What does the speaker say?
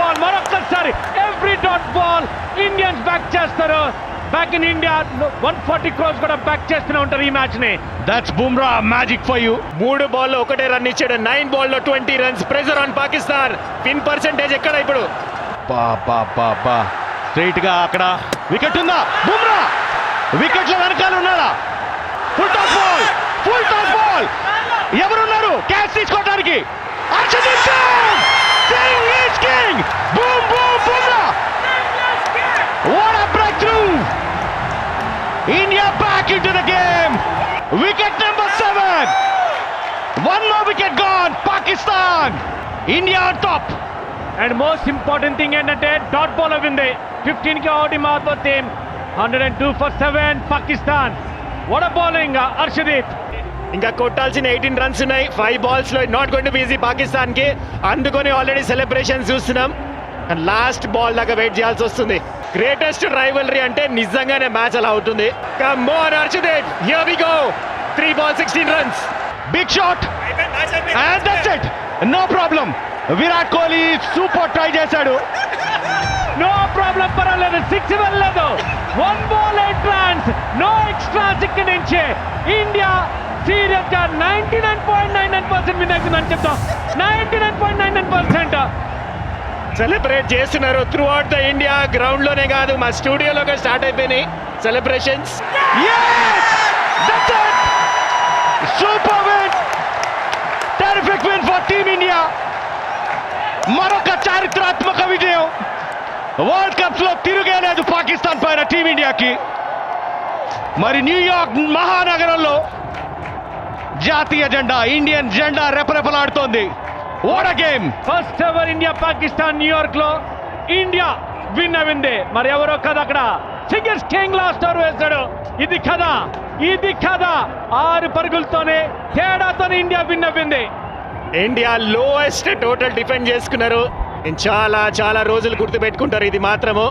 Ball మరొక్కసారి every dot ball Indians back చేస్తారు. Back in India one forty crores కూడా back చేస్తూనే ఉంటారు ఈ మ్యాచ్ని that's Bumrah magic for you మూడు బాల్లో ఒకటే రన్ ఇచ్చాడు. Nine బాల్లో twenty runs pressure on Pakistan win percentage ఎక్కడ ఇప్పుడు? పా పా పా పా స్ట్రైట్గా అక్కడ. వికెట్ ఉందా? బుమ్రా వికెట్ల వెనకాల ఉన్నాడా? Full toss ball full toss ball ఎవరున్నారు? క్యాచ్ తీసుకోవడానికి India back into the game. Wicket number 7 one more wicket gone. Pakistan. India on top. And most important thing ఏంటంటే డాట్ బాల్ అయింది ఫిఫ్టీన్కి అవుట్ మాతో team hundred and two for seven Pakistan vada bowling Harshdeep ఇంకా కొట్టాల్సిన eighteen runs ఉన్నాయి. Five బాల్స్లో not going to easy పాకిస్తాన్కి. అందుకొని ఆల్రెడీ సెలబ్రేషన్ చూస్తున్నాం. లాస్ట్ బాల్ దాకా వెయిట్ చేయాల్సి వస్తుంది. గ్రేటెస్ట్ రైవలరీ అంటే నిజంగానే మ్యాచ్ అలా అవుతుంది. Come more here we go three ball sixteen runs big shot and that's it no problem Virat Kohli super try చేశాడు. నో ప్రాబ్లం పర్వాలేదు. సిక్స్ వెళ్ళలేదు one ball eight runs no extra ఇక్కడి నుంచి India సీరియస్గా ninety nine point nine nine percent win అవుతుందని చెప్తాం. Ninety nine point nine nine percent celebrate చేస్తున్నారు throughout the India గ్రౌండ్లోనే కాదు మా స్టూడియోలో స్టార్ట్ అయిపోయినాయి celebrations super win it! Win for team India మరొక చారిత్రాత్మక విజయం. వరల్డ్ కప్లో తిరుగేలేదు పాకిస్తాన్ పైన టీమిండియాకి మరి న్యూయార్క్ మహానగరంలో జాతీయ జెండా ఇండియన్ జెండా రెపరెపలాడుతోంది. ఓడ game first ever India Pakistan న్యూయార్క్లో ఇండియా విన్ అయింది. మరి ఎవరో కదా అక్కడ? సింగర్స్ కింగ్ లాస్ట్ ఓవర్ వేశాడు. ఇది కదా ఇది కదా ఆరు పరుగులతోనే తేడాతోనే ఇండియా విన్ అయింది. ఇండియా లోయెస్ట్ టోటల్ డిఫెండ్ చేసుకున్నారు. చాలా చాలా రోజులు గుర్తుపెట్టుకుంటారు. ఇది మాత్రము.